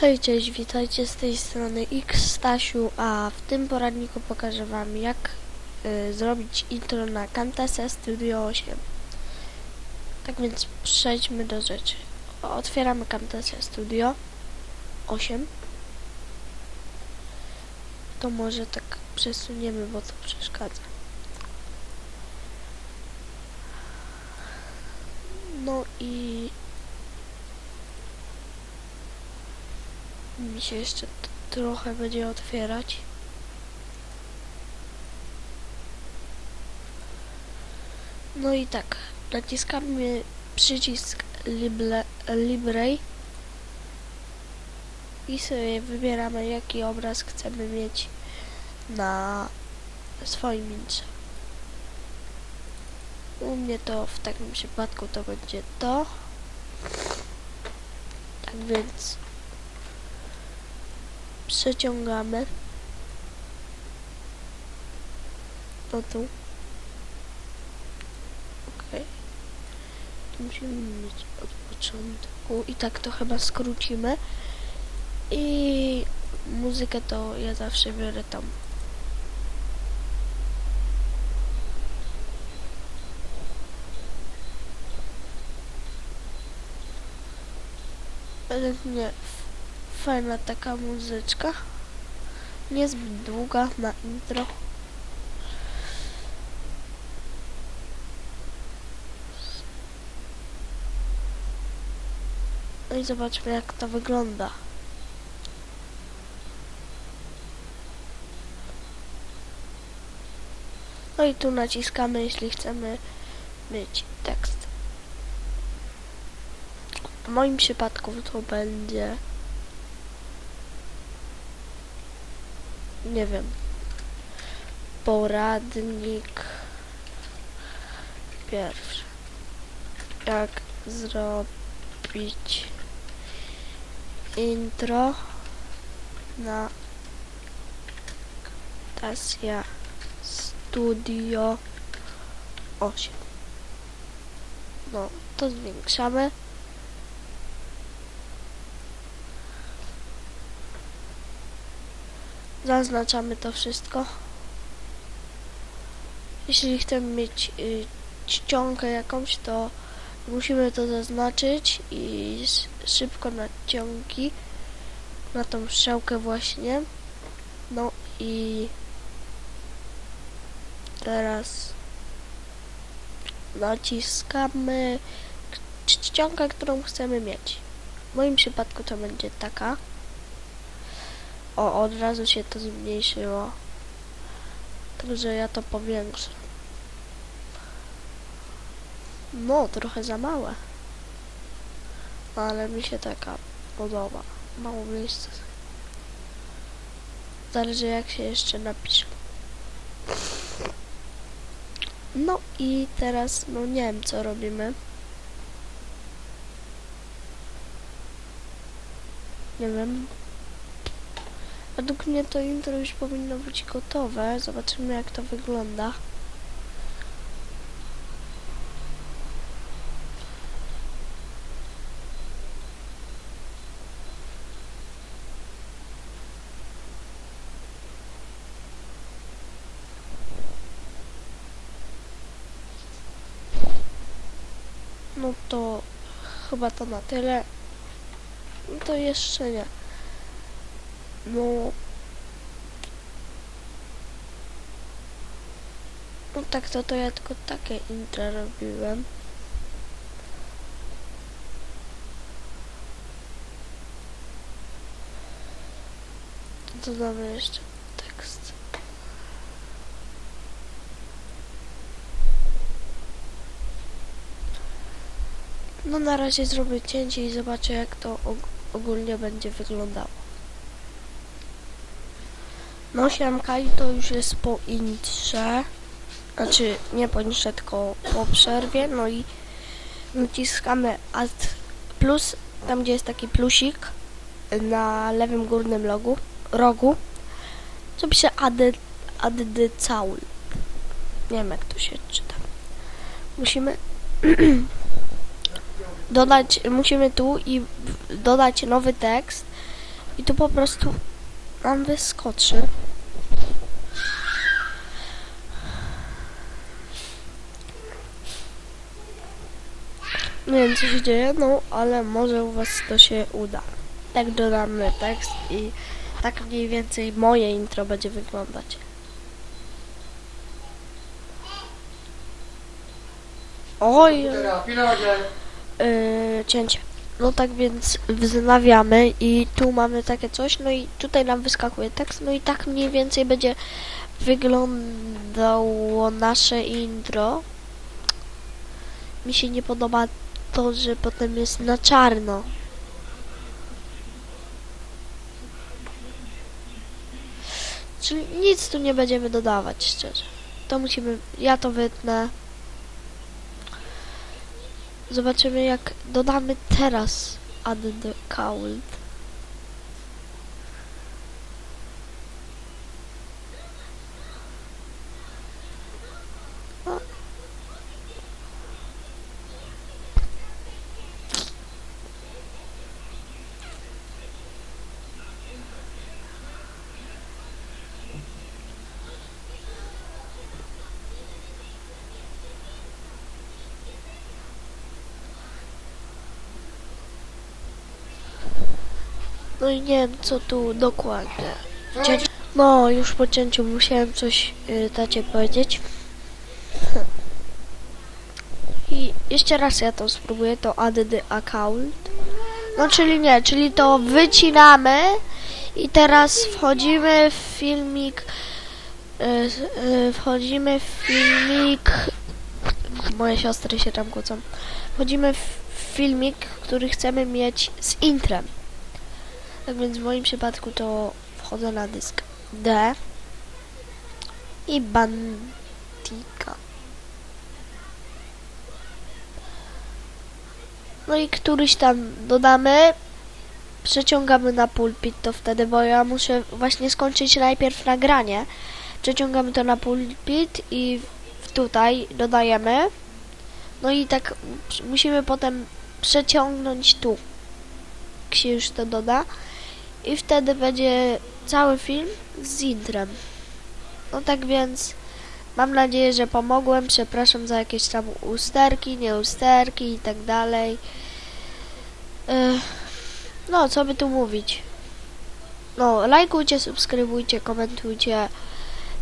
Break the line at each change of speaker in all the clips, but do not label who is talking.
Hej, cześć, witajcie z tej strony X Stasiu, a w tym poradniku pokażę wam jak y, zrobić intro na Camtasia Studio 8. Tak więc przejdźmy do rzeczy. Otwieramy Camtasia Studio 8. To może tak przesuniemy, bo to przeszkadza. No i mi się jeszcze trochę będzie otwierać. No i tak, naciskamy przycisk Libre, Library i sobie wybieramy jaki obraz chcemy mieć na swoim intrze. U mnie to w takim przypadku to będzie to. Tak więc przeciągamy do tu. Okej. Tu musimy mieć od początku i tak to chyba skrócimy. I muzykę to ja zawsze biorę tam. Według mnie fajna taka muzyczka. Niezbyt długa na intro. No i zobaczmy jak to wygląda. No i tu naciskamy, jeśli chcemy mieć tekst. W moim przypadku to będzie nie wiem. Poradnik pierwszy. Jak zrobić intro na Tasia Studio 8 no to zwiększamy zaznaczamy to wszystko. Jeśli chcemy mieć y, czcionkę jakąś, to musimy to zaznaczyć i szybko naciągi na tą strzałkę właśnie. No i teraz naciskamy czcionkę, którą chcemy mieć. W moim przypadku to będzie taka. O, od razu się to zmniejszyło. Także ja to powiększę. No, trochę za małe. No, ale mi się taka podoba. Mało miejsca. Zależy jak się jeszcze napisze. No i teraz, no nie wiem co robimy. Nie wiem. Według mnie to intro już powinno być gotowe. Zobaczymy jak to wygląda. No to chyba to na tyle. No to jeszcze nie. No. No tak to to ja tylko takie intro robiłem. Dodamy jeszcze tekst. No na razie zrobię cięcie i zobaczę jak to og- ogólnie będzie wyglądało. No siemka i to już jest po intrze. Znaczy nie po intrze, tylko po przerwie. No i naciskamy Alt plus, tam gdzie jest taki plusik na lewym górnym logu, rogu. Co pisze add, add caul. Nie wiem jak to się czyta. Musimy dodać, musimy tu i dodać nowy tekst I tu po prostu nam wyskoczy. Nie wiem co się dzieje, no ale może u was to się uda. Tak dodamy tekst i tak mniej więcej moje intro będzie wyglądać. Oj, yy, cięcie. No tak więc wznawiamy i tu mamy takie coś, no i tutaj nam wyskakuje tekst, no i tak mniej więcej będzie wyglądało nasze intro. Mi się nie podoba to, że potem jest na czarno. Czyli nic tu nie będziemy dodawać, szczerze. To musimy, ja to wytnę. Zobaczymy jak dodamy teraz add No i nie wiem co tu dokładnie. No już po cięciu musiałem coś y, tacie powiedzieć. I jeszcze raz ja to spróbuję, to add account. No czyli nie, czyli to wycinamy i teraz wchodzimy w filmik y, y, wchodzimy w filmik moje siostry się tam kłócą. Wchodzimy w filmik, który chcemy mieć z intrem. Tak więc w moim przypadku to wchodzę na dysk D i Bantika. No i któryś tam dodamy, przeciągamy na pulpit to wtedy, bo ja muszę właśnie skończyć najpierw nagranie. Przeciągamy to na pulpit i tutaj dodajemy. No i tak musimy potem przeciągnąć tu. Jak się już to doda. I wtedy będzie cały film z intrem. No tak więc mam nadzieję, że pomogłem. Przepraszam za jakieś tam usterki, nieusterki i tak dalej. No, co by tu mówić? No, lajkujcie, subskrybujcie, komentujcie.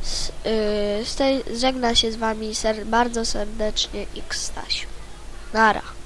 S, yy, z tej, żegna się z wami ser, bardzo serdecznie X Stasiu. Nara.